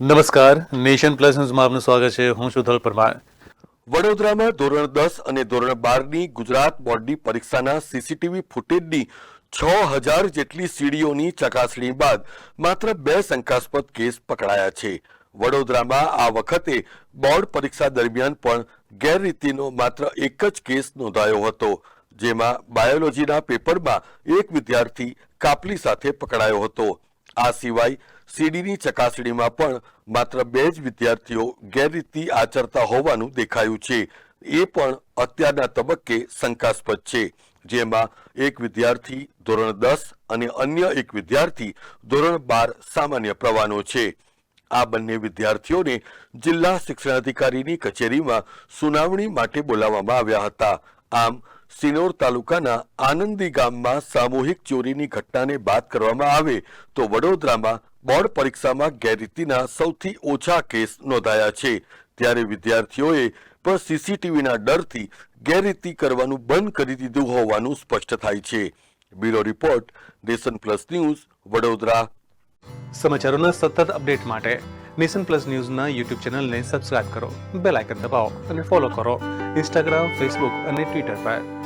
નમસ્કાર, nation plus ન્યૂઝમાં આપનું સ્વાગત છે. હું શુધલ પરમાર. વડોદરામાં ધોરણ દસ અને ધોરણ બારની ગુજરાત બોર્ડની પરીક્ષાના સીસીટીવી ફૂટેજની છ હજાર જેટલી સીડીઓની ચકાસણી બાદ માત્ર બે શંકાસ્પદ કેસ પકડાયા છે. વડોદરામાં આ વખતે બોર્ડ પરીક્ષા દરમિયાન પણ ગેરરીતિનો માત્ર એક જ કેસ નોંધાયો હતો, જેમાં બાયોલોજીના પેપરમાં એક વિદ્યાર્થી કાપલી સાથે પકડાયો હતો. આ સિવાય સીડીની ચકાસણીમાં પણ માત્ર બે જ વિદ્યાર્થીઓ ગેરરીતિ આચરતા હોવાનું દેખાયું છે. એ પણ અત્યારના તબક્કે શંકાસ્પદ છે, જેમાં એક વિદ્યાર્થી ધોરણ દસ અને અન્ય એક વિદ્યાર્થી ધોરણ બાર સામાન્ય પ્રવાહનો છે. આ બંને વિદ્યાર્થીઓને જિલ્લા શિક્ષણાધિકારીની કચેરીમાં સુનાવણી માટે બોલાવવામાં આવ્યા હતા. આમ સિનોર તાલુકાના આનંદી ગામમાં સામૂહિક ચોરીની ઘટનાને બાદ કરવામાં આવે તો વડોદરામાં બોર્ડ પરીક્ષામાં ગેરરીતિના સૌથી ઓછા કેસ નોંધાયા છે. ત્યારે વિદ્યાર્થીઓએ પણ સીસીટીવીના ડરથી ગેરરીતિ કરવાનું બંધ કરી દીધું હોવાનું સ્પષ્ટ થાય છે. Bureau report, nation plus news, Vadodara. સમાચારોના સતત અપડેટ માટે નેશન પ્લસ ન્યૂઝના યુટ્યુબ ચેનલને સબસ્ક્રાઇબ કરો, બેલ આઇકન દબાવો અને ફોલો કરો. ઇન્સ્ટાગ્રામ, ફેસબુક અને ટ્વિટર પર.